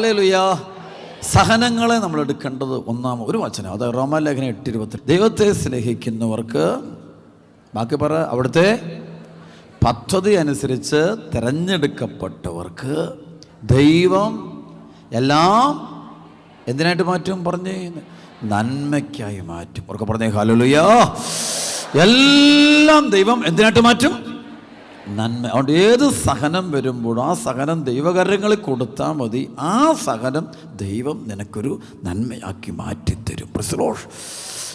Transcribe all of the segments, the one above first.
Hallelujah സഹനങ്ങളെ നമ്മൾ എടുക്കേണ്ടത് ഒന്നാം ഒരു വചനം. അത് റോമാലേഖനം എട്ട് ഇരുപത്തി ദൈവത്തെ സ്നേഹിക്കുന്നവർക്ക് ബാക്കി പറ അവിടുത്തെ പദ്ധതി അനുസരിച്ച് തിരഞ്ഞെടുക്കപ്പെട്ടവർക്ക് ദൈവം എല്ലാം എന്തിനായിട്ട് മാറ്റും? പറഞ്ഞേ നന്മയ്ക്കായി മാറ്റും. അവർക്ക് പറഞ്ഞേ ഹാലലുയാ എല്ലാം ദൈവം എന്തിനായിട്ട് മാറ്റും? നന്മ. അതുകൊണ്ട് ഏത് സഹനം വരുമ്പോഴും ആ സഹനം ദൈവകരങ്ങളിൽ കൊടുത്താൽ മതി. ആ സഹനം ദൈവം നിനക്കൊരു നന്മയാക്കി മാറ്റിത്തരും. പ്രസിലോഷ്.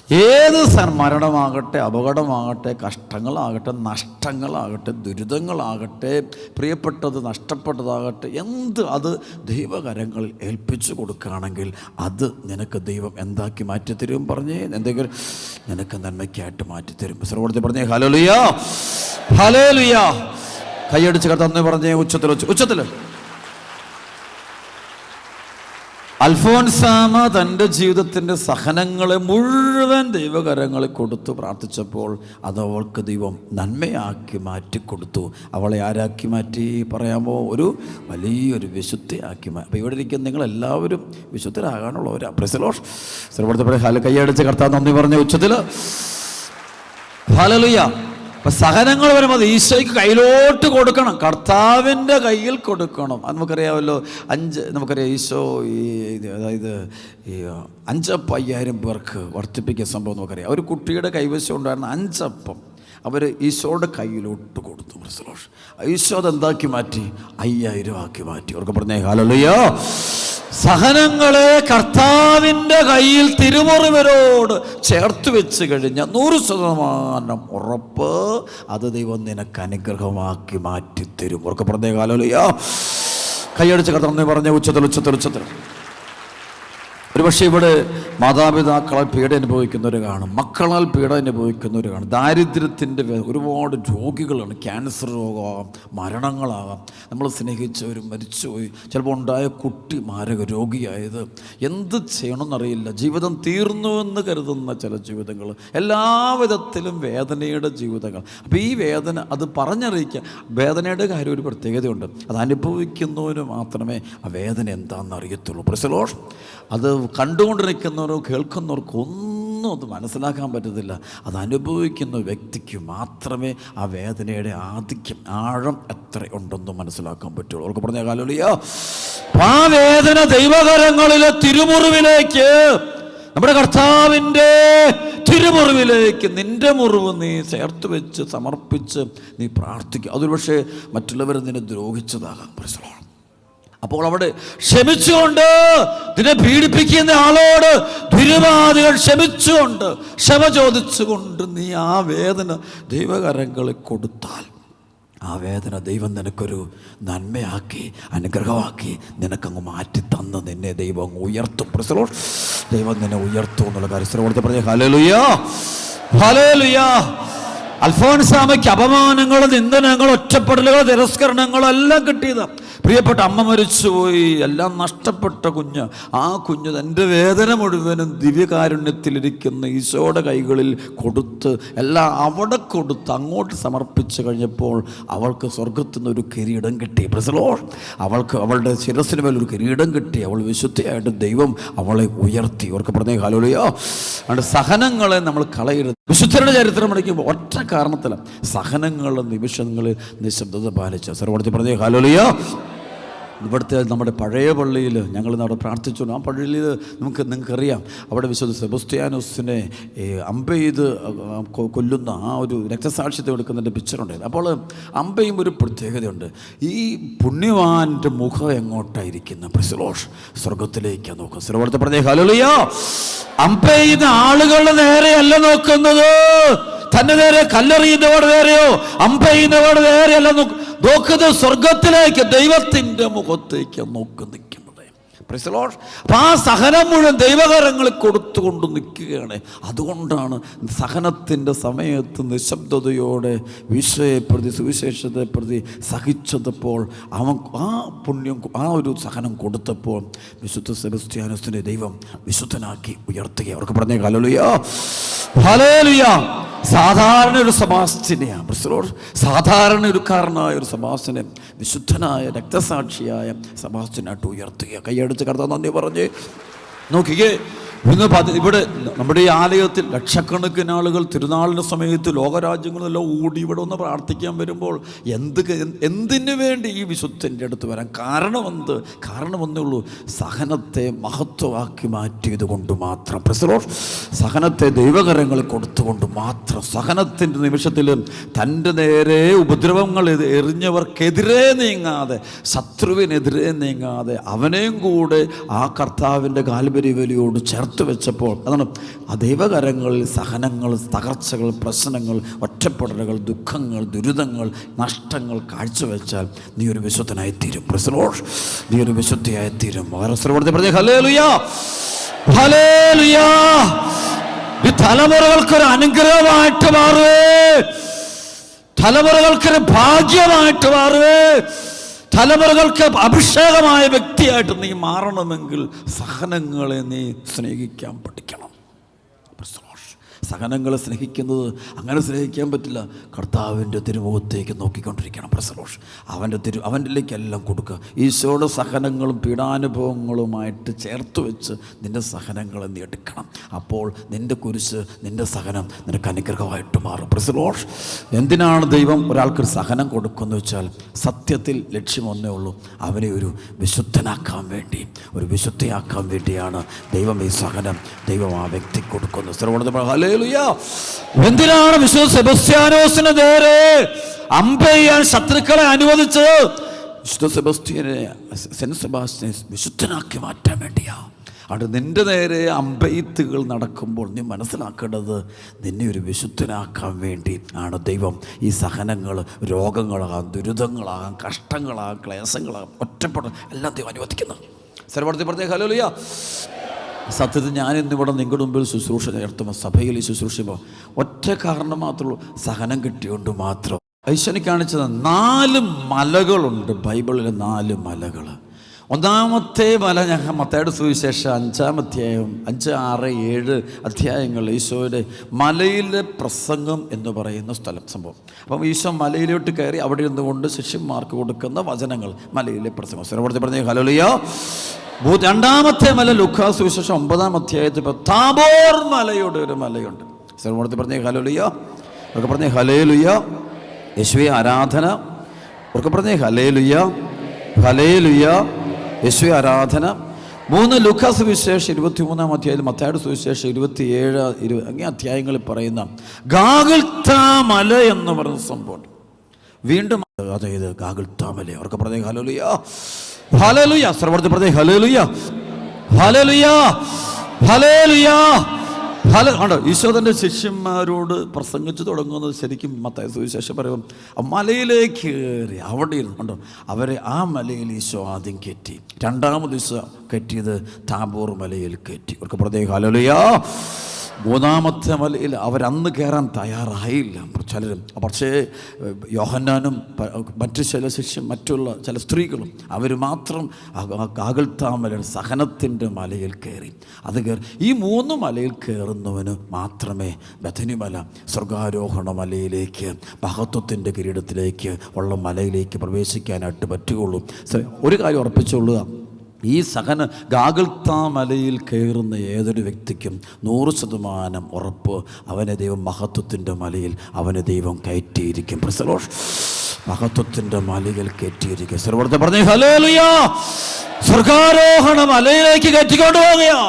ഏത് മരണമാകട്ടെ അപകടമാകട്ടെ കഷ്ടങ്ങളാകട്ടെ നഷ്ടങ്ങളാകട്ടെ ദുരിതങ്ങളാകട്ടെ പ്രിയപ്പെട്ടത് നഷ്ടപ്പെട്ടതാകട്ടെ എന്ത് അത് ദൈവകരങ്ങളിൽ ഏൽപ്പിച്ചു കൊടുക്കുകയാണെങ്കിൽ അത് നിനക്ക് ദൈവം എന്താക്കി മാറ്റിത്തരും പറഞ്ഞേ? എന്തെങ്കിലും നിനക്ക് നന്മയ്ക്കായിട്ട് മാറ്റിത്തരും. സർവോടത്തിൽ പറഞ്ഞേ ഹലോ ലുയാ ഹലോ ലുയാ കൈയടിച്ച് കത്തന്ന് പറഞ്ഞേ ഉച്ചത്തിൽ ഉച്ച ഉച്ചത്തിൽ. അൽഫോൻസാമ തന്റെ ജീവിതത്തിന്റെ സഹനങ്ങളെ മുഴുവൻ ദൈവകരങ്ങളിൽ കൊടുത്തു പ്രാർത്ഥിച്ചപ്പോൾ അത് അവൾക്ക് ദൈവം നന്മയാക്കി മാറ്റി കൊടുത്തു അവളെ ആരാക്കി മാറ്റി പറയാമോ? ഒരു വലിയൊരു വിശുദ്ധയാക്കി മാറ്റി അപ്പോൾ ഇവിടെ ഇരിക്കുന്ന നിങ്ങളെല്ലാവരും വിശുദ്ധരാകാനുള്ളവരാ. പ്രസലോഷ് സർവത്തെ ഹാല കൈയടിച്ച് കർത്താൻ നന്ദി പറഞ്ഞ ഉച്ചത്തിൽ ഹാലലുയ്യ അപ്പൊ സഹനങ്ങൾ വരുമ്പോൾ ഈശോയ്ക്ക് കയ്യിലോട്ട് കൊടുക്കണം. കർത്താവിന്റെ കയ്യിൽ കൊടുക്കണം. അത് നമുക്കറിയാമല്ലോ അഞ്ച് നമുക്കറിയാം ഈശോ ഈ അതായത് ഈ അഞ്ചപ്പം അയ്യായിരം പേർക്ക് വർദ്ധിപ്പിക്കുന്ന സംഭവം നമുക്കറിയാം. ഒരു കുട്ടിയുടെ കൈവശം ഉണ്ടായിരുന്ന അഞ്ചപ്പം അവർ ഈശോയുടെ കയ്യിലോട്ട് കൊടുത്തു. ഈശോ അതെന്താക്കി മാറ്റി? അയ്യായിരം ആക്കി മാറ്റി. അവർക്ക് പറഞ്ഞേ ഹാലലുയ്യോ സഹനങ്ങളെ കർത്താവിന്റെ കയ്യിൽ തിരുമുറിവരോട് ചേർത്ത് വെച്ച് കഴിഞ്ഞ നൂറ് ശതമാനം ഉറപ്പ് അത് ദൈവം നിനക്ക് അനുഗ്രഹമാക്കി മാറ്റി തരും ഉറക്കപ്പെടുന്ന കാലോലിയോ കൈയടിച്ച് കടന്നു പറഞ്ഞ ഉച്ചത്തിൽ ഉച്ചത്തിൽ ഉച്ചത്തിൽ. ഒരുപക്ഷെ ഇവിടെ മാതാപിതാക്കളാൽ പീഡ അനുഭവിക്കുന്നവർ കാണും. മക്കളാൽ പീഡ അനുഭവിക്കുന്നവർ കാണും. ദാരിദ്ര്യത്തിന്റെ ഒരുപാട് രോഗികളാണ്. ക്യാൻസർ രോഗമാകാം മരണങ്ങളാകാം നമ്മൾ സ്നേഹിച്ചവരും മരിച്ചുപോയി. ചിലപ്പോൾ ഉണ്ടായ കുട്ടി മാരക രോഗിയായത് എന്ത് ചെയ്യണമെന്നറിയില്ല. ജീവിതം തീർന്നു എന്ന് കരുതുന്ന ചില ജീവിതങ്ങൾ എല്ലാവിധത്തിലും വേദനയുടെ ജീവിതങ്ങൾ. അപ്പോൾ ഈ വേദന അത് പറഞ്ഞറിയിക്കുക വേദനയുടെ കാര്യം ഒരു പ്രത്യേകതയുണ്ട്. അത് അനുഭവിക്കുന്നവന് മാത്രമേ ആ വേദന എന്താണെന്ന് അറിയത്തുള്ളൂ. പ്രസലോഷ് അത് കണ്ടുകൊണ്ടിരിക്കുന്നവരോ കേൾക്കുന്നവർക്കോ ഒന്നും അത് മനസ്സിലാക്കാൻ പറ്റത്തില്ല. അത് അനുഭവിക്കുന്ന വ്യക്തിക്ക് മാത്രമേ ആ വേദനയുടെ ആധിക്യം ആഴം എത്ര ഉണ്ടെന്ന് മനസ്സിലാക്കാൻ പറ്റുള്ളൂ. അവർക്ക് പറഞ്ഞ കാലോളിയോ ആ വേദന ദൈവകരങ്ങളിലെ തിരുമുറിവിലേക്ക് നമ്മുടെ കർത്താവിന്റെ തിരുമുറിവിലേക്ക് നിന്റെ മുറിവ് നീ ചേർത്ത് വെച്ച് സമർപ്പിച്ച് നീ പ്രാർത്ഥിക്കുക അതൊരു പക്ഷേ മറ്റുള്ളവർ നിന്നെ ദ്രോഹിച്ചതാകാം. പ്രശ്നമാണ് അപ്പോൾ അവിടെ ക്ഷമിച്ചുകൊണ്ട് നിന്നെ പീഡിപ്പിക്കുന്ന ആളോട് ദുരുപാധികൾ ക്ഷമിച്ചുകൊണ്ട് ക്ഷമ ചോദിച്ചുകൊണ്ട് നീ ആ വേദന ദൈവകരങ്ങളിൽ കൊടുത്താൽ ആ വേദന ദൈവം നിനക്കൊരു നന്മയാക്കി അനുഗ്രഹമാക്കി നിനക്കങ്ങ് മാറ്റി തന്ന് നിന്നെ ദൈവം അങ്ങ് ഉയർത്തും. പ്രസലോ ദൈവം നിന്നെ ഉയർത്തും എന്നുള്ള കാര്യം. ശ്രമത്തെ പറഞ്ഞ ഹലലുയാ ഹലേലുയാ അൽഫോൻസാമയ്ക്ക് അപമാനങ്ങളും നിന്ദനങ്ങളും ഒറ്റപ്പെടലുകളും തിരസ്കരണങ്ങളും എല്ലാം കിട്ടിയതാ. പ്രിയപ്പെട്ട അമ്മ മരിച്ചുപോയി. എല്ലാം നഷ്ടപ്പെട്ട കുഞ്ഞ്. ആ കുഞ്ഞ് തന്റെ വേദന മുഴുവനും ദിവ്യകാരുണ്യത്തിലിരിക്കുന്ന ഈശോയുടെ കൈകളിൽ കൊടുത്ത് എല്ലാം അവിടെ കൊടുത്ത് അങ്ങോട്ട് സമർപ്പിച്ച് കഴിഞ്ഞപ്പോൾ അവൾക്ക് സ്വർഗത്തിൽ നിന്ന് ഒരു കിരീടം കിട്ടി. പ്രസലോ അവൾക്ക് അവളുടെ ശിരസിന് മേൽ ഒരു കിരീടം കിട്ടി. അവൾ വിശുദ്ധിയായിട്ട് ദൈവം അവളെ ഉയർത്തി. അവർക്ക് പറഞ്ഞേ കാലോളിയോ അതുകൊണ്ട് സഹനങ്ങളെ നമ്മൾ കളയരുത്. വിശുദ്ധരുടെ ചരിത്രം പഠിക്കുമ്പോൾ ഒറ്റ കാരണത്തിലാണ് സഹനങ്ങളുടെ നിമിഷങ്ങളിൽ നിശബ്ദത പാലിച്ച. സർവടത്തി പറഞ്ഞേ കാലോളിയോ ഇവിടുത്തെ നമ്മുടെ പഴയ പള്ളിയിൽ ഞങ്ങൾ അവിടെ പ്രാർത്ഥിച്ചു. ആ പള്ളിയിൽ നമുക്ക് നിങ്ങൾക്കറിയാം. അവിടെ വിശുദ്ധ സെബസ്ത്യാനോസിനെ അമ്പെയ്ത് കൊല്ലുന്ന ആ ഒരു രക്തസാക്ഷ്യത്തെ എടുക്കുന്നതിന്റെ പിക്ചറുണ്ടായിരുന്നു അപ്പോൾ അമ്പയും ഒരു പ്രത്യേകതയുണ്ട്. ഈ പുണ്യവാന്റെ മുഖം എങ്ങോട്ടായിരിക്കുന്ന? പ്രസിലോഷ് സ്വർഗത്തിലേക്കാണ് നോക്കുന്നത് സ്വർഗത്തെ പറഞ്ഞേ ഹലോളിയോ അമ്പ ചെയ്യുന്ന ആളുകളുടെ നേരെയല്ല നോക്കുന്നത്. തന്നെ നേരെ കല്ലെറിയുന്നവർ നേരെയോ? അമ്പ നേരെ നേരെയല്ല നോക്ക് നോക്കുന്നത് സ്വർഗത്തിലേക്ക് ദൈവത്തിന്റെ മുഖത്തേക്ക് നോക്കി. പ്രസലോഷ് അപ്പം ആ സഹനം മുഴുവൻ ദൈവകരങ്ങൾ കൊടുത്തുകൊണ്ട് നിൽക്കുകയാണ്. അതുകൊണ്ടാണ് സഹനത്തിന്റെ സമയത്ത് നിശബ്ദതയോടെ വിഷയപ്രതി പ്രതി സുവിശേഷത്തെ പ്രതി സഹിച്ചതപ്പോൾ അവൻ ആ പുണ്യം ആ ഒരു സഹനം കൊടുത്തപ്പോൾ വിശുദ്ധ സെബസ്ത്യാനസിന്റെ ദൈവം വിശുദ്ധനാക്കി ഉയർത്തുക അവർക്ക് പറഞ്ഞേ കലലുയോ ഹല്ലേലൂയ. സാധാരണ ഒരു സമാസത്തിനെയാണ് പ്രസ്തലോട് സാധാരണ ഒരു കാരണമായ ഒരു സമാസനെ വിശുദ്ധനായ രക്തസാക്ഷിയായ സമാസത്തിനായിട്ട് ഉയർത്തുക കൈയടിച്ച് കർത്താവ് നന്ദി പറഞ്ഞ്. നോക്കിക്കേ ഇന്ന് ഇവിടെ നമ്മുടെ ഈ ആലയത്തിൽ ലക്ഷക്കണക്കിന് ആളുകൾ തിരുനാളിന്റെ സമയത്ത് ലോകരാജ്യങ്ങളെല്ലാം ഓടി ഇവിടെ ഒന്ന് പ്രാർത്ഥിക്കാൻ വരുമ്പോൾ എന്ത് എന്തിനു വേണ്ടി ഈ വിശുദ്ധന്റെ അടുത്ത് വരാൻ കാരണമെന്ത് കാരണമെന്നേ ഉള്ളൂ സഹനത്തെ മഹത്വമാക്കി മാറ്റിയത് കൊണ്ട് മാത്രം. പ്രസലോ സഹനത്തെ ദൈവകരങ്ങൾ കൊടുത്തുകൊണ്ട് മാത്രം. സഹനത്തിന്റെ നിമിഷത്തിലും തന്റെ നേരെ ഉപദ്രവങ്ങൾ എറിഞ്ഞവർക്കെതിരെ നീങ്ങാതെ ശത്രുവിനെതിരെ നീങ്ങാതെ അവനെയും കൂടെ ആ കർത്താവിന്റെ കാൽപര്യവലിയോട് വലിയോട് ചേർത്ത് വെച്ചപ്പോൾ അതാണ് ദൈവകരങ്ങളിൽ സഹനങ്ങൾ തകർച്ചകൾ പ്രശ്നങ്ങൾ ഒറ്റപ്പെടലുകൾ ദുഃഖങ്ങൾ ദുരിതങ്ങൾ നഷ്ടങ്ങൾ കാഴ്ചവെച്ചാൽ നീ ഒരു വിശുദ്ധനായിത്തീരും. പ്രസലോഷ് നീ ഒരു വിശുദ്ധിയായിത്തീരും. തലമുറകൾക്കൊരു അനുഗ്രഹമായിട്ട് മാറുവേ. തലമുറകൾക്കൊരു ഭാഗ്യമായിട്ട് മാറുവേ. തലമുറകൾക്ക് അഭിഷേകമായ വ്യക്തിയായിട്ട് നീ മാറണമെങ്കിൽ സഹനങ്ങളെ നീ സ്നേഹിക്കാൻ പഠിക്കണം. സഹനങ്ങളെ സ്നേഹിക്കുന്നത് അങ്ങനെ സ്നേഹിക്കാൻ പറ്റില്ല. കർത്താവിന്റെ തിരുമുഖത്തേക്ക് നോക്കിക്കൊണ്ടിരിക്കണം പ്രസലോഷ്. അവന്റെ തിരു അവന്റെലേക്ക് എല്ലാം കൊടുക്കുക. ഈശോയുടെ സഹനങ്ങളും പീഡാനുഭവങ്ങളുമായിട്ട് ചേർത്ത് വെച്ച് നിന്റെ സഹനങ്ങളെ നീ എടുക്കണം. അപ്പോൾ നിന്റെ കുരിശ് നിന്റെ സഹനം നിനക്ക് അനുഗ്രഹമായിട്ട് മാറും. പ്രസലോഷ് എന്തിനാണ് ദൈവം ഒരാൾക്കൊരു സഹനം കൊടുക്കുന്നത് വെച്ചാൽ സത്യത്തിൽ ലക്ഷ്യമൊന്നേ ഉള്ളൂ. അവനെ ഒരു വിശുദ്ധനാക്കാൻ വേണ്ടി ഒരു വിശുദ്ധയാക്കാൻ വേണ്ടിയാണ് ദൈവം ഈ സഹനം ദൈവം ആ വ്യക്തി കൊടുക്കുന്നത്. ശ്രവണത് ഹല്ലേലൂയ എന്തിനാണ് വിശുദ്ധ സെബസ്ത്യാനോസിന് നേരെ അമ്പ ചെയ്യാൻ ശത്രുക്കളെ അനുവദിച്ചത്? വിശുദ്ധ സെബസ്ത്യനെ സെന്റ് സെബാസ്റ്റിനെ വിശുദ്ധനാക്കി മാറ്റാൻ വേണ്ടിയാ. അവിടെ നിന്റെ നേരെ അമ്പെയ്ത്തുകൾ നടക്കുമ്പോൾ നീ മനസ്സിലാക്കേണ്ടത് നിന്നെ ഒരു വിശുദ്ധനാക്കാൻ വേണ്ടി ആണ് ദൈവം. ഈ സഹനങ്ങൾ രോഗങ്ങളാകാം ദുരിതങ്ങളാകാം കഷ്ടങ്ങളാകാം ക്ലേശങ്ങളാകാം ഒറ്റപ്പെടൽ എല്ലാം ദൈവം അനുവദിക്കുന്നത് സർവർത്തി പ്രത്യേക ഹലോ ഹലോലിയ സത്യത്തിൽ ഞാൻ ഇന്നിവിടെ നിങ്ങളുടെ മുമ്പിൽ ശുശ്രൂഷ നടത്തുമ്പോൾ സഭയിൽ ശുശ്രൂഷിക്കുമ്പോൾ ഒറ്റ കാരണം മാത്രമേ ഉള്ളൂ സഹനം കിട്ടിയോണ്ട് മാത്രം. ഐശ്വനി കാണിച്ചത് നാല് മലകളുണ്ട് ബൈബിളിൽ നാല് മലകൾ ഒന്നാമത്തെ മല ഞങ്ങൾ മത്തയുടെ സുവിശേഷം അഞ്ചാം അധ്യായം അഞ്ച് ആറ് ഏഴ് അധ്യായങ്ങൾ ഈശോയുടെ മലയിലെ പ്രസംഗം എന്ന് പറയുന്ന സ്ഥലം സംഭവം. അപ്പം ഈശോ മലയിലോട്ട് കയറി അവിടെ ഇരുന്നുകൊണ്ട് ശിഷ്യന്മാർക്ക് കൊടുക്കുന്ന വചനങ്ങൾ മലയിലെ പ്രസംഗം. സ്വരപ്പെടുത്തി പറഞ്ഞ ഹലോലിയോ ഭൂ- രണ്ടാമത്തെ മല ലുക്കാ സുവിശേഷം ഒമ്പതാം അധ്യായത്തിൽ താബോർ മലയുടെ ഒരു മലയുണ്ട്. സർവോണത്തിൽ പറഞ്ഞേ ഹലോലിയോ ഒക്കെ പറഞ്ഞേ ഹലേ ലുയ്യ യേശുവെ ആരാധന. ഒക്കെ പറഞ്ഞേ ഹലേ ലുയ്യ ഹലേ ലുയ്യ യേശുവെ ആരാധന. മൂന്ന് ലുക്കാസ് സുവിശേഷം ഇരുപത്തി മൂന്നാം അധ്യായത്തിൽ മത്തായുടെ സുവിശേഷം ഇരുപത്തിയേഴ് ഇരു അങ്ങനെ അധ്യായങ്ങളിൽ പറയുന്ന മല എന്ന് പറയുന്ന സംഭവം വീണ്ടും അതായത് ഗാഗിൽത്താമല അവർക്ക് പറഞ്ഞേ ഹലോലുയ ഹലലുയ സർവർത്തി പറഞ്ഞേ ഹലലുയ ഹലലുയ ഹലലുയ ഹല ആണ്ടോ ഈശോ തന്റെ ശിഷ്യന്മാരോട് പ്രസംഗിച്ചു തുടങ്ങുന്നത് ശരിക്കും മത്തായ സുവിശേഷം പറയും മലയിലേക്ക് കയറി അവിടെ ഇരുന്നു. ഉണ്ടോ അവരെ ആ മലയിൽ ഈശോ ആദ്യം കയറ്റി. രണ്ടാമത് ഈശോ കയറ്റിയത് താബൂർ മലയിൽ കയറ്റി. അവർക്ക് പ്രത്യേക ഹലലുയാ മൂന്നാമത്തെ മലയിൽ അവരന്ന് കയറാൻ തയ്യാറായില്ല. ചിലരും പക്ഷേ യോഹന്നാനും മറ്റ് ചില ശിഷ്യ മറ്റുള്ള ചില സ്ത്രീകളും അവർ മാത്രം കാകൽത്താമലയുടെ സഹനത്തിന്റെ മലയിൽ കയറി. അത് കയറി ഈ മൂന്ന് മലയിൽ കയറുന്നവന് മാത്രമേ ബഥനിമല സ്വർഗാരോഹണ മലയിലേക്ക് മഹത്വത്തിന്റെ കിരീടത്തിലേക്ക് ഉള്ള മലയിലേക്ക് പ്രവേശിക്കാനായിട്ട് പറ്റുകയുള്ളൂ. ഒരു കാര്യം ഉറപ്പിച്ചുകൊള്ളുക. ഈ സഹന ഗാഗിൾത്താ മലയിൽ കയറുന്ന ഏതൊരു വ്യക്തിക്കും നൂറ് ശതമാനം ഉറപ്പ് അവനെ ദൈവം മഹത്വത്തിന്റെ മലയിൽ അവനെ ദൈവം കയറ്റിയിരിക്കും. പ്രസലോഷ് മഹത്വത്തിന്റെ മലയിൽ കയറ്റിയിരിക്കും. സർവർത്തെ പറഞ്ഞു ഹലോ സ്വർഗാരോഹണ മലയിലേക്ക് കയറ്റിക്കൊണ്ട് പോവുകയാ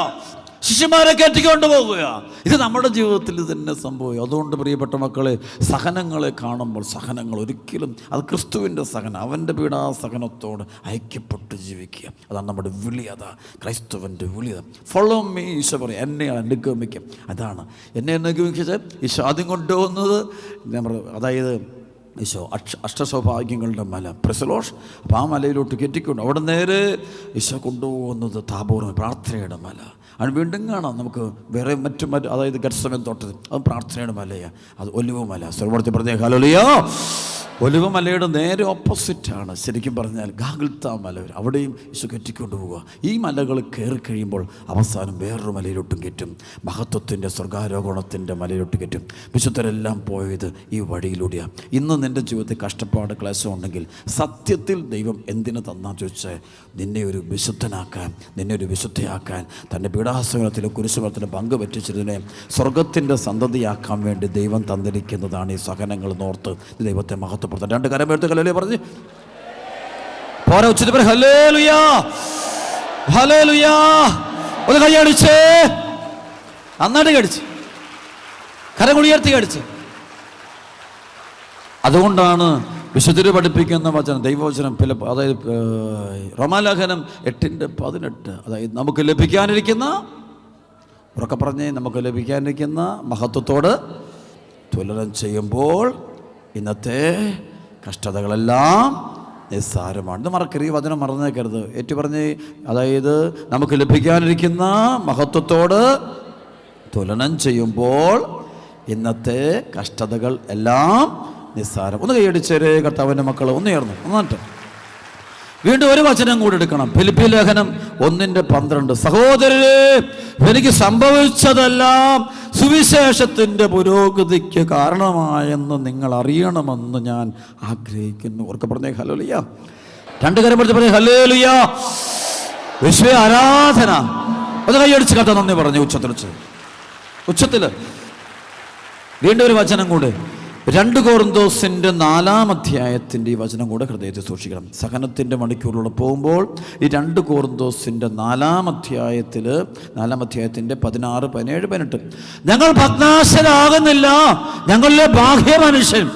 ശിഷ്യന്മാരെ കയറ്റിക്കൊണ്ട് പോകുക ഇത് നമ്മുടെ ജീവിതത്തിൽ തന്നെ സംഭവിക്കും. അതുകൊണ്ട് പ്രിയപ്പെട്ട മക്കളെ സഹനങ്ങളെ കാണുമ്പോൾ സഹനങ്ങൾ ഒരിക്കലും അത് ക്രിസ്തുവിന്റെ സഹനം അവന്റെ പീഡാസഹനത്തോട് ഐക്യപ്പെട്ട് ജീവിക്കുക. അതാണ് നമ്മുടെ വിളി അതാ ക്രൈസ്തവന്റെ വിളി ഫോളോ മീ ഈശോ പറയും. എന്നെ അനുഗമിക്കും. അതാണ്. എന്നെ അനുഗമിച്ചത് ഈശോ ആദ്യം കൊണ്ടുപോകുന്നത് നമ്മൾ അതായത് ഈശോ അക്ഷ അഷ്ടസൗഭാഗ്യങ്ങളുടെ മല. പ്രസലോഷ് അപ്പോൾ ആ മലയിലോട്ട് കയറ്റിക്കൊണ്ട് അവിടെ നേരെ ഈശോ കൊണ്ടുപോകുന്നത് താപൂർണ പ്രാർത്ഥനയുടെ മല. അത് വീണ്ടും കാണാം. നമുക്ക് വേറെ മറ്റു മറ്റു അതായത് ഗർസമൻ തോട്ടത്തിൽ. അത് പ്രാർത്ഥനയുടെ മലയാണ് അത് ഒലിവ് മല സർവർത്തി പ്രത്യേക ഹലോലിയോ ഒലിവ് മലയുടെ നേരെ ഓപ്പോസിറ്റാണ്. ശരിക്കും പറഞ്ഞാൽ ഗാഗിൾത്ത മല അവിടെയും യേശു കെറ്റിക്കൊണ്ട് പോവുക. ഈ മലകൾ കയറി കഴിയുമ്പോൾ അവസാനം വേറൊരു മലയിലോട്ടും കയറ്റും. മഹത്വത്തിന്റെ സ്വർഗാരോഹണത്തിന്റെ മലയിലോട്ട് കയറ്റും. വിശുദ്ധരെല്ലാം പോയത് ഈ വഴിയിലൂടെയാണ് ഇന്ന് നിന്റെ ജീവിതത്തിൽ കഷ്ടപ്പാട് ക്ലേശം ഉണ്ടെങ്കിൽ സത്യത്തിൽ ദൈവം എന്തിനു തന്നാ ചോദിച്ചാൽ നിന്നെ ഒരു വിശുദ്ധനാക്കാൻ നിന്നെ ഒരു വിശുദ്ധയാക്കാൻ തന്റെ പീഡാസനത്തിലും കുരിശുമരത്തിലും പങ്ക് പറ്റിച്ചിരുന്നതിനെ സ്വർഗത്തിന്റെ സന്തതിയാക്കാൻ വേണ്ടി ദൈവം തന്നിരിക്കുന്നതാണ് ഈ സഹനങ്ങൾ നോർത്ത് ദൈവത്തെ മഹത്വപ്പെടുത്താൻ രണ്ട് കരം എടുത്ത് കലല്ലേ പറഞ്ഞ്. പോരാ ഉച്ചത്തിൽ പറ ഹലേ ലുയാ ഹലേ നന്നായിട്ട് കടിച്ച് കരം ഉയർത്തി കടിച്ച് അതുകൊണ്ടാണ് വിശുദ്ധര് പഠിപ്പിക്കുന്ന വചനം ദൈവവചനം പില അതായത് റോമാലേഖനം എട്ടിന്റെ പതിനെട്ട്. അതായത് നമുക്ക് ലഭിക്കാനിരിക്കുന്ന ഉറക്കെ പറഞ്ഞ് നമുക്ക് ലഭിക്കാനിരിക്കുന്ന മഹത്വത്തോട് തുലനം ചെയ്യുമ്പോൾ ഇന്നത്തെ കഷ്ടതകളെല്ലാം നിസ്സാരമാണ്. ഇത് മറക്കരുത്. ഈ വചനം മറന്നേക്കരുത്. ഏറ്റു പറഞ്ഞ് അതായത് നമുക്ക് ലഭിക്കാനിരിക്കുന്ന മഹത്വത്തോട് തുലനം ചെയ്യുമ്പോൾ ഇന്നത്തെ കഷ്ടതകൾ എല്ലാം നിസ്സാരം. ഒന്ന് കൈയടിച്ചേരേ കർത്താവിന്റെ മക്കൾ ഒന്ന് ചേർന്നു ഒന്നായിട്ട് വീണ്ടും ഒരു വചനം കൂടി എടുക്കണം. ഫിലിപ്പി ലേഖനം ഒന്നിന്റെ പന്ത്രണ്ട്. സഹോദരരെ എനിക്ക് സംഭവിച്ചതെല്ലാം സുവിശേഷത്തിന്റെ പുരോഗതിക്ക് കാരണമായെന്ന് നിങ്ങൾ അറിയണമെന്ന് ഞാൻ ആഗ്രഹിക്കുന്നു. ഓർക്കെ പറഞ്ഞേ ഹലോ ലിയ രണ്ട് കാര്യം പറഞ്ഞു പറഞ്ഞേ ഹലോലിയ വിശ്വ ആരാധന. ഒന്ന് കൈയടിച്ച് കഥ നന്ദി പറഞ്ഞു ഉച്ചത്തിൽ വെച്ച്. ഉച്ചത്തിൽ വീണ്ടും ഒരു വചനം കൂടെ. രണ്ട് കോർന്തോസിന്റെ നാലാം അധ്യായത്തിന്റെ ഈ വചനം കൂടെ ഹൃദയത്തിൽ സൂക്ഷിക്കണം. സഹനത്തിന്റെ മണിക്കൂറിലൂടെ പോകുമ്പോൾ ഈ രണ്ട് കോർന്തോസിന്റെ നാലാം അധ്യായത്തിൽ നാലാം അധ്യായത്തിന്റെ പതിനാറ് പതിനേഴ് പതിനെട്ട് ഞങ്ങൾ ഭഗ്നാശരാകുന്നില്ല. ഞങ്ങളിലെ ബാഹ്യ മനുഷ്യൻ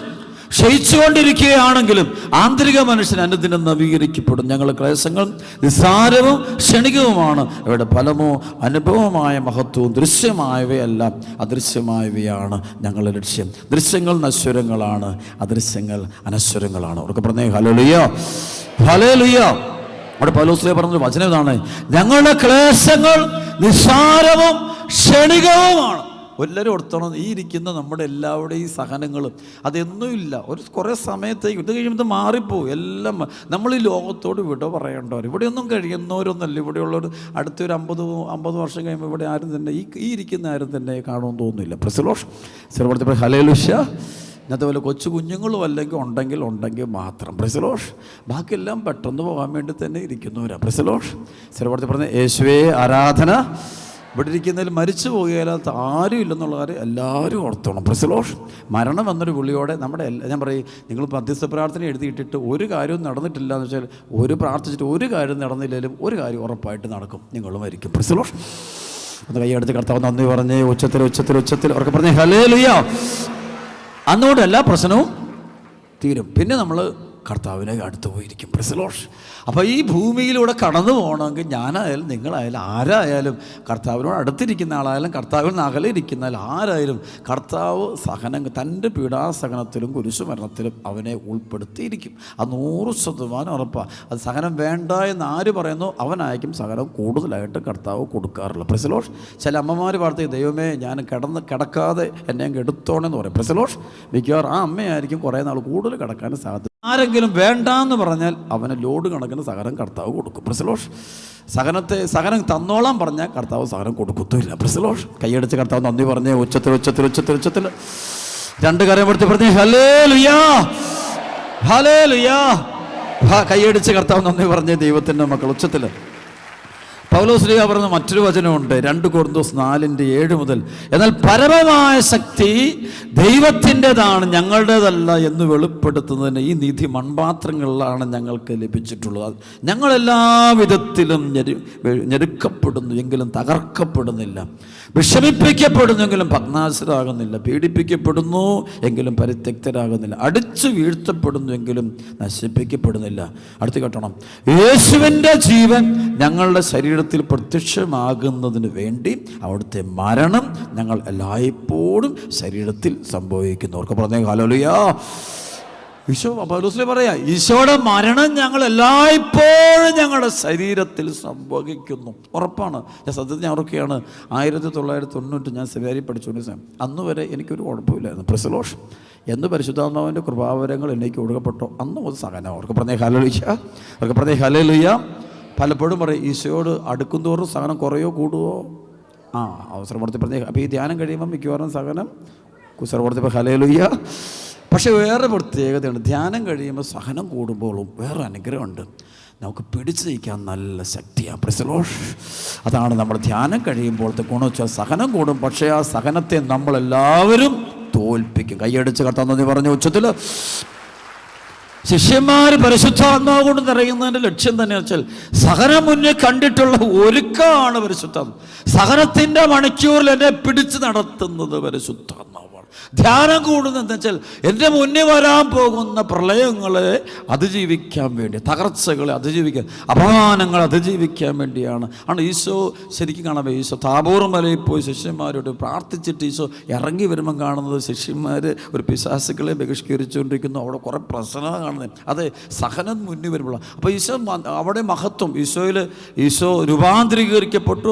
ക്ഷയിച്ചുകൊണ്ടിരിക്കുകയാണെങ്കിലും ആന്തരിക മനുഷ്യൻ അനുദിനം നവീകരിക്കപ്പെടും. ഞങ്ങൾ ക്ലേശങ്ങൾ നിസ്സാരവും ക്ഷണികവുമാണ്. അവയുടെ ഫലമോ അനുഭവമായ മഹത്വവും ദൃശ്യമായവയല്ല അദൃശ്യമായവയാണ് ഞങ്ങളുടെ ലക്ഷ്യം. ദൃശ്യങ്ങൾ നശ്വരങ്ങളാണ്. അദൃശ്യങ്ങൾ അനശ്വരങ്ങളാണ്. അവർക്ക് പറഞ്ഞേ ഹലോ ലുയോ ഹലോ ലുയോ അവിടെ പലോസ്ലേ പറഞ്ഞ വചനം ഇതാണ്. ഞങ്ങളുടെ ക്ലേശങ്ങൾ നിസ്സാരവും ക്ഷണികവുമാണ്. എല്ലാവരും ഓർത്തണം ഈ ഇരിക്കുന്ന നമ്മുടെ എല്ലാവരുടെയും സഹനങ്ങളും അതൊന്നുമില്ല. ഒരു കുറേ സമയത്തേക്ക് ഇത് കഴിയുമ്പോൾ മാറിപ്പോവും. എല്ലാം നമ്മൾ ഈ ലോകത്തോട് വിട പറയേണ്ടവർ ഇവിടെയൊന്നും കഴിയുന്നവരൊന്നല്ല ഇവിടെയുള്ളവർ അടുത്തൊരു അമ്പത് അമ്പത് വർഷം കഴിയുമ്പോൾ ഇവിടെ ആരും തന്നെ ഈ ഈ ഇരിക്കുന്ന ആരും തന്നെ കാണുമെന്ന് തോന്നുന്നില്ല. പ്രസിലോഷ് ചെറുപ്പത്തിൽ ഹലേലുഷ ഇന്നത്തെ പോലെ കൊച്ചു കുഞ്ഞുങ്ങളും അല്ലെങ്കിൽ ഉണ്ടെങ്കിൽ ഉണ്ടെങ്കിൽ മാത്രം. പ്രസിലോഷ് ബാക്കിയെല്ലാം പെട്ടെന്ന് പോകാൻ വേണ്ടി തന്നെ ഇരിക്കുന്നവരാണ് പ്രസിലോഷ് ചെറുപ്പത്തിൽ പറഞ്ഞ യേശുവേ ആരാധന. ഇവിടെ ഇരിക്കുന്നതിൽ മരിച്ചു പോകുകയില്ലാത്ത ആരും ഇല്ലെന്നുള്ള കാര്യം എല്ലാവരും ഓർത്തോണം. പ്രസലോഷൻ. മരണം എന്നൊരു പുള്ളിയോടെ നമ്മുടെ ഞാൻ പറയും നിങ്ങൾ മധ്യസ്ഥ പ്രാർത്ഥന എഴുതിയിട്ടിട്ട് ഒരു കാര്യവും നടന്നിട്ടില്ല എന്ന് വെച്ചാൽ ഒരു പ്രാർത്ഥിച്ചിട്ട് ഒരു കാര്യം നടന്നില്ലെങ്കിലും ഒരു കാര്യം ഉറപ്പായിട്ട് നടക്കും. നിങ്ങൾ മരിക്കും. പ്രസിലോഷ് ഒന്ന് കൈയെടുത്ത് കർത്താവ് നന്ദി പറഞ്ഞ് ഉച്ചത്തിൽ ഉച്ചത്തിൽ ഉച്ചത്തിൽ ഉറക്കെ പറഞ്ഞ് ഹലേ ലുയ്യ അന്നുകൊണ്ട് എല്ലാ പ്രശ്നവും തീരും. പിന്നെ നമ്മൾ കർത്താവിനെ അടുത്ത് പോയിരിക്കും. പ്രസലോഷ് അപ്പോൾ ഈ ഭൂമിയിലൂടെ കടന്നു പോകണമെങ്കിൽ ഞാനായാലും നിങ്ങളായാലും ആരായാലും കർത്താവിനോട് അടുത്തിരിക്കുന്ന ആളായാലും കർത്താവിൽ നിന്ന് അകലെ ഇരിക്കുന്ന ആരായാലും കർത്താവ് സഹനം തന്റെ പീഡാസഹനത്തിലും കുരിശുമരണത്തിലും അവനെ ഉൾപ്പെടുത്തിയിരിക്കും. അത് നൂറ് ശതമാനം ഉറപ്പാണ് അത് സഹനം വേണ്ട എന്ന് ആര് പറയുന്നു? അവനായിരിക്കും സഹനം കൂടുതലായിട്ട് കർത്താവ് കൊടുക്കാറുള്ളത്. പ്രസലോഷ് ചില അമ്മമാർ വാർത്ത ദൈവമേ ഞാൻ കിടന്ന് കിടക്കാതെ എന്നെ അങ്ങ് എടുത്തോണെന്ന് പറയും. പ്രസലോഷ് മിക്കവാറും ആ അമ്മയായിരിക്കും കുറേ നാൾ കൂടുതൽ കിടക്കാൻ സാധ്യത ആരെങ്കിലും വേണ്ടാന്ന് പറഞ്ഞാൽ അവന് ലോഡ് കണക്കിന് സഹനം കർത്താവ് കൊടുക്കും. പ്രസലോഷ് സഹനത്തെ സഹനം തന്നോളാൻ പറഞ്ഞാൽ കർത്താവ് സഹനം കൊടുക്കത്തുമില്ല. പ്രസലോഷ് കൈയടിച്ച് കർത്താവ് നന്ദി പറഞ്ഞേ ഉച്ചത്തിൽ ഉച്ചത്തിൽ ഉച്ചത്തിൽ ഉച്ചത്തിൽ. രണ്ട് കരം എടുത്ത് പറഞ്ഞേ ഹലേ ലുയാ ഹലേ ലുയാ കൈയടിച്ച് കർത്താവ് നന്ദി പറഞ്ഞേ ദൈവത്തിന്റെ മക്കൾ ഉച്ചത്തിൽ പൗലോസ്ലിയ പറയുന്ന മറ്റൊരു വചനമുണ്ട് രണ്ട് കോർന്തോസ് നാലിന്റെ ഏഴ് മുതൽ. എന്നാൽ പരമമായ ശക്തി ദൈവത്തിന്റെതാണ് ഞങ്ങളുടേതല്ല എന്ന് വെളിപ്പെടുത്തുന്നതിന് ഈ നിധി മൺപാത്രങ്ങളിലാണ് ഞങ്ങൾക്ക് ലഭിച്ചിട്ടുള്ളത്. ഞങ്ങളെല്ലാ വിധത്തിലും ഞെരു ഞെരുക്കപ്പെടുന്നു എങ്കിലും തകർക്കപ്പെടുന്നില്ല. വിഷമിപ്പിക്കപ്പെടുന്നെങ്കിലും ഭഗ്നാശരാകുന്നില്ല പീഡിപ്പിക്കപ്പെടുന്നു എങ്കിലും പരിത്യക്തരാകുന്നില്ല അടിച്ചു വീഴ്ത്തപ്പെടുന്നു എങ്കിലും നശിപ്പിക്കപ്പെടുന്നില്ല. അടുത്ത് കേട്ടണം യേശുവിന്റെ ജീവൻ ഞങ്ങളുടെ ശരീരത്തിൽ പ്രത്യക്ഷമാകുന്നതിന് വേണ്ടി അവിടുത്തെ മരണം ഞങ്ങൾ എല്ലായ്പ്പോഴും ശരീരത്തിൽ സംഭവിക്കുന്നു. അവർക്ക് പറഞ്ഞേ കാലോലിയാ ഈശോ പൗലോസിലെ പറയാ ഈശോയുടെ മരണം ഞങ്ങൾ എല്ലായ്പ്പോഴും ഞങ്ങളുടെ ശരീരത്തിൽ സംഭവിക്കുന്നു. ഉറപ്പാണ്. ഞാൻ സത്യത്തിൽ ഞാൻ ഓർക്കുകയാണ് ആയിരത്തി തൊള്ളായിരത്തി തൊണ്ണൂറ്റി ഞാൻ സെമിനാരി പഠിച്ചുകൊണ്ട് സാം അന്ന് വരെ എനിക്കൊരു കുഴപ്പമില്ലായിരുന്നു. പ്രസലോഷ്. എന്ന് പരിശുദ്ധാത്മാവിന്റെ കൃപാവരങ്ങൾ എന്നേക്ക് ഒഴുകപ്പെട്ടോ? അന്ന് മുതൽ സഹനം. അവർക്ക് പറഞ്ഞേ ഹലലുയ്യ അവർക്ക് പറഞ്ഞേ ഹലലുയ്യ പലപ്പോഴും പറയും ഈശോയോട് അടുക്കും തോറും സഹനം കുറയോ കൂടുവോ? ആ അവസരം കൊടുത്ത് പറഞ്ഞേ അപ്പോൾ ഈ ധ്യാനം കഴിയുമ്പോൾ മിക്കവാറും സഹനം കുസരം കൊടുത്തപ്പോൾ ഹലലുയ്യ പക്ഷേ വേറെ പ്രത്യേകതയുണ്ട്. ധ്യാനം കഴിയുമ്പോൾ സഹനം കൂടുമ്പോഴും വേറെ അനുഗ്രഹമുണ്ട്. നമുക്ക് പിടിച്ചു നിൽക്കാൻ നല്ല ശക്തിയാണ് പ്രിസലോഷ് അതാണ് നമ്മൾ ധ്യാനം കഴിയുമ്പോഴത്തെ ഗുണം വെച്ചാൽ സഹനം കൂടും. പക്ഷേ ആ സഹനത്തെ നമ്മളെല്ലാവരും തോൽപ്പിക്കും. കൈയടിച്ച് കർത്താൻ നന്ദി പറഞ്ഞ ഉച്ചത്തിൽ ശിഷ്യന്മാർ പരിശുദ്ധാത്മാവ് കൊണ്ട് നിറയുന്നതിന്റെ ലക്ഷ്യം തന്നെ വെച്ചാൽ സഹനം മുന്നേ കണ്ടിട്ടുള്ള ഒരുക്കമാണ് പരിശുദ്ധം സഹനത്തിന്റെ മണിക്കൂറിൽ എന്നെ പിടിച്ചു നടത്തുന്നത് പരിശുദ്ധാത്മാവാണ് ധ്യാനം കൂടുന്നത് എന്താ വെച്ചാൽ എന്റെ മുന്നേ വരാൻ പോകുന്ന പ്രളയങ്ങളെ അതിജീവിക്കാൻ വേണ്ടി തകർച്ചകളെ അതിജീവിക്കാൻ അപമാനങ്ങൾ അതിജീവിക്കാൻ വേണ്ടിയാണ്. ആണ് ഈശോ ശരിക്കും കാണാൻ ഈശോ താബോർ മലയിൽ പോയി ശിഷ്യന്മാരോട് പ്രാർത്ഥിച്ചിട്ട് ഈശോ ഇറങ്ങി വരുമ്പം കാണുന്നത് ശിഷ്യന്മാർ ഒരു പിശാസുക്കളെ ബഹിഷ്കരിച്ചുകൊണ്ടിരിക്കുന്നു. അവിടെ കുറേ പ്രശ്നങ്ങൾ കാണുന്നത്. അതെ സഹനം മുന്നിൽ വരുമ്പോൾ അപ്പോൾ ഈശോ അവിടെ മഹത്വം. ഈശോയിൽ ഈശോ രൂപാന്തരീകരിക്കപ്പെട്ടു.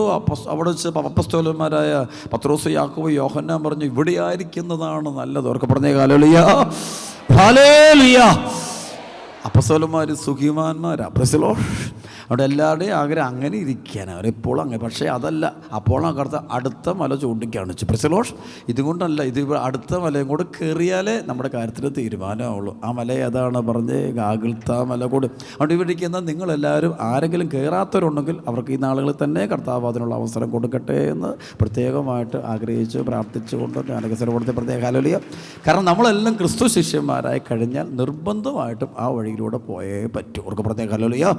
അവിടെ അപ്പസ്തോലന്മാരായ പത്രോസ് യാക്കോ യോഹന്നാൻ പറഞ്ഞു ഇവിടെ ആയിരിക്കുന്നതാണ് നല്ലത്. അവർക്ക് പറഞ്ഞേ കാലോലിയ ഹാലേലിയ അപ്പസോലന്മാർ സുഖിമാന്മാരാ പ്രസിലോ അവിടെ എല്ലാവരുടെയും ആഗ്രഹം അങ്ങനെ ഇരിക്കാനാണ് അവരെപ്പോഴും അങ്ങനെ. പക്ഷേ അതല്ല അപ്പോഴും അടുത്ത അടുത്ത മല ചൂണ്ടിക്കാണിച്ചു പ്രസലോഷ് ഇതുകൊണ്ടല്ല ഇത് അടുത്ത മലയും കൂടെ കയറിയാലേ നമ്മുടെ കാര്യത്തിൽ തീരുമാനമാവുള്ളൂ ആ മല ഏതാണ് പറഞ്ഞ്? ഗാഗിൾത്ത മല കൂടി. അവിടെ ഇവിടെ ഇരിക്കുന്ന നിങ്ങളെല്ലാവരും ആരെങ്കിലും കയറാത്തവരുണ്ടെങ്കിൽ അവർക്ക് ഈ നാളുകളിൽ തന്നെ കർത്താവാദിനുള്ള അവസരം കൊടുക്കട്ടെ എന്ന് പ്രത്യേകമായിട്ട് ആഗ്രഹിച്ച് പ്രാർത്ഥിച്ചുകൊണ്ട് ഞാനൊക്കെ കൊടുത്ത പ്രത്യേക ഹലോലിയ കാരണം നമ്മളെല്ലാം ക്രിസ്തു ശിഷ്യന്മാരായി കഴിഞ്ഞാൽ നിർബന്ധമായിട്ടും ആ വഴിയിലൂടെ പോയേ പറ്റൂ. അവർക്ക് പ്രത്യേക കാലോലിയ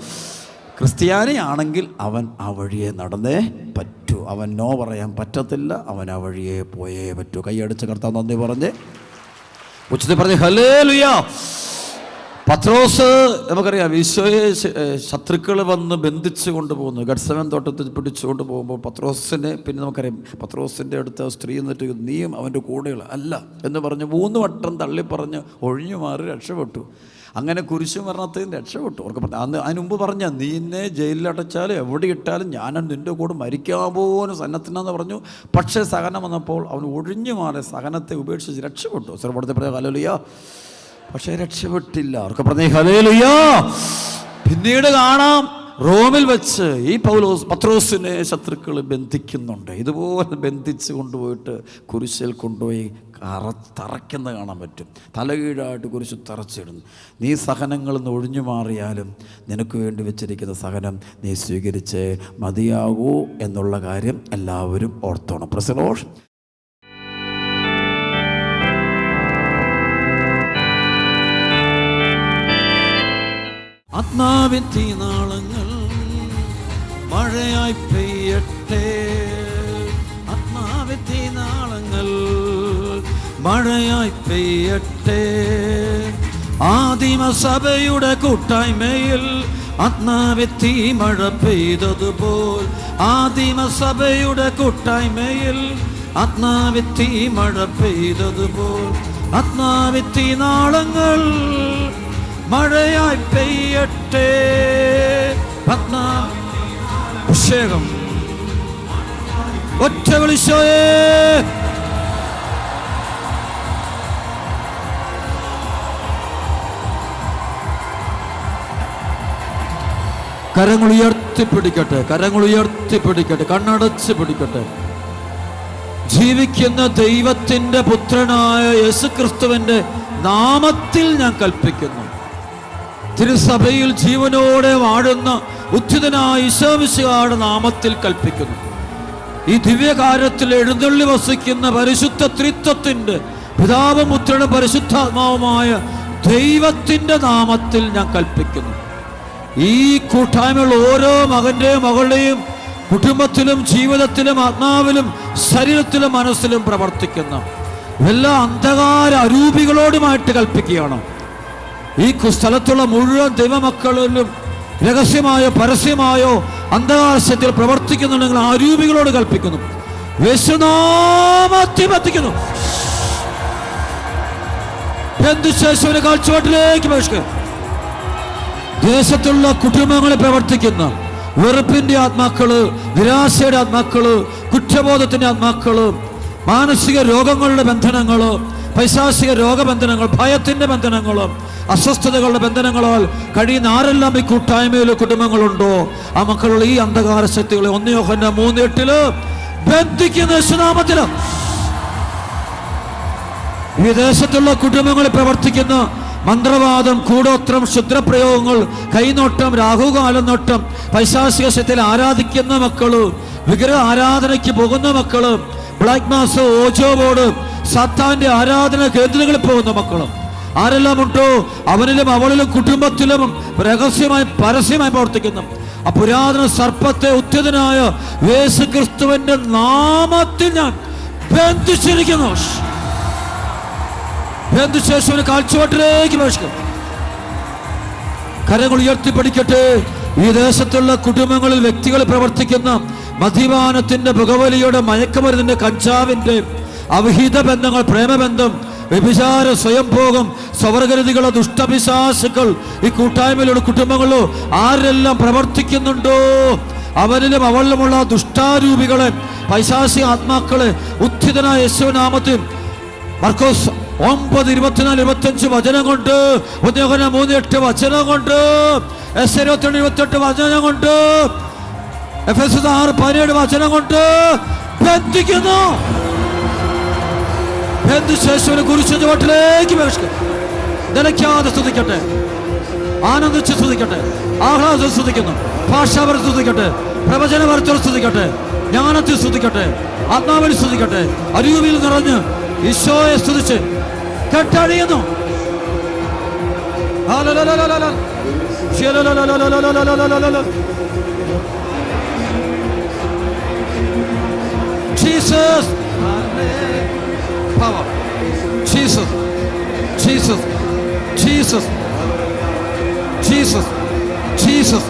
ക്രിസ്ത്യാനിയാണെങ്കിൽ അവൻ ആ വഴിയെ നടന്നേ പറ്റൂ. അവൻ നോ പറയാൻ പറ്റത്തില്ല. അവൻ ആ വഴിയെ പോയേ പറ്റൂ. കൈയടിച്ച് കർത്താവ് നന്ദി പറഞ്ഞ്. ഉച്ചത്തിൽ പറഞ്ഞ് ഹലേ ലുയാ പത്രോസ് നമുക്കറിയാം ഈശോയെ ശത്രുക്കൾ വന്ന് ബന്ധിച്ച് കൊണ്ടുപോകുന്നു. ഗഡ്സവൻ തോട്ടത്തിൽ പിടിച്ചുകൊണ്ട് പോകുമ്പോൾ പത്രോസിനെ പിന്നെ നമുക്കറിയാം പത്രോസിന്റെ അടുത്ത് സ്ത്രീ എന്നിട്ട് നീയും അവന്റെ കൂടെയുള്ള അല്ല എന്ന് പറഞ്ഞ് മൂന്ന് വട്ടം തള്ളി പറഞ്ഞ് ഒഴിഞ്ഞു മാറി രക്ഷപ്പെട്ടു. അങ്ങനെ കുരിശു മരണത്തിൽ നിന്ന് രക്ഷപ്പെട്ടു. അവർക്ക് പറഞ്ഞു. അന്ന് അതിന് മുമ്പ് പറഞ്ഞ നീ എന്നെ ജയിലിൽ അടച്ചാലും എവിടെ ഇട്ടാലും ഞാനും നിന്റെ കൂടെ മരിക്കാൻ പോലും സന്നദ്ധനെന്ന് പറഞ്ഞു. പക്ഷേ സഹനം വന്നപ്പോൾ അവൻ ഒഴിഞ്ഞു മാറി സഹനത്തെ ഉപേക്ഷിച്ച് രക്ഷപ്പെട്ടു. സർവടത്തെ പറഞ്ഞ കാലോലിയ പക്ഷേ രക്ഷപ്പെട്ടില്ല. അവർക്ക് പറഞ്ഞേ ഹലേലുയാ പിന്നീട് കാണാം റോമിൽ വെച്ച് ഈ പൗലോസ് പത്രോസിനെ ശത്രുക്കൾ ബന്ധിക്കുന്നുണ്ട്. ഇതുപോലെ ബന്ധിച്ച് കൊണ്ടുപോയിട്ട് കുരിശിൽ കൊണ്ടുപോയി കറ തറയ്ക്കുന്ന കാണാൻ പറ്റും. തലകീഴായിട്ട് കുറിച്ച് തറച്ചിടുന്നു. നീ സഹനങ്ങളിൽ നിന്ന് ഒഴിഞ്ഞു മാറിയാലും നിനക്ക് വേണ്ടി വെച്ചിരിക്കുന്ന സഹനം നീ സ്വീകരിച്ച് മതിയാകൂ എന്നുള്ള കാര്യം എല്ലാവരും ഓർത്തോണം. പ്രസലോഷ് ആത്മാവിൻ തീനാളങ്ങൾ മഴയായി പെയ്യട്ടെ. മഴയായി പെയ്യട്ടെ. ആദിമ സഭയുടെ കൂട്ടായ്മയിൽ ആത്മാവെത്തി മഴ പെയ്തതുപോൽ. ആദിമ സഭയുടെ കൂട്ടായ്മയിൽ ആത്മാവെത്തി മഴ പെയ്തതുപോൽ. ആത്മാവെത്തി നാളങ്ങൾ മഴയായി പെയ്യട്ടെ. പത്മ അഭിഷേകം. ഒറ്റ വിളിച്ചോയേ. കരങ്ങൾ ഉയർത്തി പിടിക്കട്ടെ കരങ്ങൾ ഉയർത്തി പിടിക്കട്ടെ കണ്ണടച്ച് പിടിക്കട്ടെ. ജീവിക്കുന്ന ദൈവത്തിന്റെ പുത്രനായ യേശു ക്രിസ്തുവിന്റെ നാമത്തിൽ ഞാൻ കൽപ്പിക്കുന്നു. തിരുസഭയിൽ ജീവനോടെ വാഴുന്ന ഉദ്ധിതനായ ഈശോമിശിഹായുടെ നാമത്തിൽ കൽപ്പിക്കുന്നു. ഈ ദിവ്യകാര്യത്തിൽ എഴുന്നള്ളി വസിക്കുന്ന പരിശുദ്ധ ത്രിത്വത്തിന്റെ പിതാവും പുത്രനും പരിശുദ്ധാത്മാവുമായ ദൈവത്തിന്റെ നാമത്തിൽ ഞാൻ കൽപ്പിക്കുന്നു. ഈ കൂട്ടായ്മയുള്ള ഓരോ മകന്റെയും മകളുടെയും കുടുംബത്തിലും ജീവിതത്തിലും ആത്മാവിലും ശരീരത്തിലും മനസ്സിലും പ്രവർത്തിക്കുന്ന എല്ലാ അന്ധകാര അരൂപികളോടുമായിട്ട് കൽപ്പിക്കുകയാണ്. ഈ സ്ഥലത്തുള്ള മുഴുവൻ ദൈവമക്കളിലും രഹസ്യമായോ പരസ്യമായോ അന്ധകാരശത്തിൽ പ്രവർത്തിക്കുന്നുണ്ടെങ്കിൽ ആ രൂപികളോട് കൽപ്പിക്കുന്നു. വിശ്വനാമത്തിനു ശേഷം ഒരു കാഴ്ചപ്പാട്ടിലേക്ക് ബഹിഷ്ക ദേശത്തുള്ള കുടുംബങ്ങളിൽ പ്രവർത്തിക്കുന്ന വെറുപ്പിന്റെ ആത്മാക്കൾ നിരാശയുടെ ആത്മാക്കൾ കുറ്റബോധത്തിന്റെ ആത്മാക്കൾ മാനസിക രോഗങ്ങളുടെ ബന്ധനങ്ങൾ പൈശാസിക രോഗബന്ധനങ്ങൾ ഭയത്തിന്റെ ബന്ധനങ്ങളും അസ്വസ്ഥതകളുടെ ബന്ധനങ്ങളാൽ കഴിയുന്ന ആരെല്ലാം ഈ കൂട്ടായ്മയിലെ കുടുംബങ്ങളുണ്ടോ? ആ മക്കളുള്ള ഈ അന്ധകാര ശക്തികളെ ഒന്നയോഹന്റെ മൂന്നെട്ടിൽ ബന്ധിക്കുന്ന ഈ വിദേശത്തുള്ള കുടുംബങ്ങളിൽ പ്രവർത്തിക്കുന്ന മന്ത്രവാദം കൂടോത്രം ക്ഷുദ്രപ്രയോഗങ്ങൾ കൈനോട്ടം രാഹുകാലനോട്ടം നോട്ടം പൈശാചിക ആരാധിക്കുന്ന മക്കൾ വിഗ്രഹ ആരാധനയ്ക്ക് പോകുന്ന മക്കൾ ബ്ലാക്ക് മാസ് ഓജോ ബോർഡ് സത്താന്റെ ആരാധന കേന്ദ്രങ്ങളിൽ പോകുന്ന മക്കളും. ആരെല്ലാം ഉണ്ടോ? അവനിലും അവളിലും കുടുംബത്തിലും രഹസ്യമായി പരസ്യമായി പ്രവർത്തിക്കുന്നു. ആ പുരാതന സർപ്പത്തെ ഉത്യതനായ യേശു ക്രിസ്തുവിന്റെ നാമത്തിൽ ഞാൻ ബന്ധിച്ചിരിക്കുന്നു. ബന്ധുശേഷവന് കാഴ്ചവട്ടിലേക്ക് പ്രവേശിക്കും കരങ്ങൾ ഉയർത്തിപ്പിടിക്കട്ടെ ഈ ദേശത്തുള്ള കുടുംബങ്ങളിൽ വ്യക്തികൾ പ്രവർത്തിക്കുന്ന മദ്യപാനത്തിന്റെ പുകവലിയുടെ മയക്കുമരുന്നിന്റെ കഞ്ചാവിന്റെ അവിഹിത ബന്ധങ്ങൾ പ്രേമബന്ധം വ്യഭിചാര സ്വയംഭോഗം സ്വവർഗരതികളോ ദുഷ്ടപിശാസുക്കൾ ഈ കൂട്ടായ്മയിലുള്ള കുടുംബങ്ങളിലോ ആരെല്ലാം പ്രവർത്തിക്കുന്നുണ്ടോ? അവരിലും അവളിലുമുള്ള ദുഷ്ടാരൂപികളെ പൈശാസിക ആത്മാക്കളെ ഉത്ഥിതനായ യേശുനാമത്തിൽ മർക്കോസ് ഒമ്പത് ഇരുപത്തിനാല് ഇരുപത്തഞ്ച് വചനം കൊണ്ട് ഉദ്യോഗന മൂന്ന് എട്ട് വചനം കൊണ്ട് എസ് ഇരുപത്തിരണ്ട് ഇരുപത്തെട്ട് വചനം കൊണ്ട് എഫ് എസ് ആറ് പതിനേഴ് വചനം കൊണ്ട് ബന്ധിക്കുന്നു. ബന്ധുശേഷുവിനെ കുറിച്ച് ചുവട്ടിലേക്ക് നിലയ്ക്കാതെ സ്തുതിക്കട്ടെ. ആനന്ദിച്ച് സ്തുതിക്കട്ടെ. ആഹ്ലാദം സ്തുതിക്കുന്നു. ഭാഷാപരം സ്തുതിക്കട്ടെ. പ്രവചനപരത്തോട് സ്തുതിക്കട്ടെ. ജ്ഞാനത്തിൽ സ്തുതിക്കട്ടെ. ആത്മാവിൽ സ്തുതിക്കട്ടെ. അരൂപിൽ നിറഞ്ഞ് ഈശോയെ സ്തുതിച്ച് Tartarino. Jesus. Power. Jesus. Jesus. Jesus. Jesus. Jesus.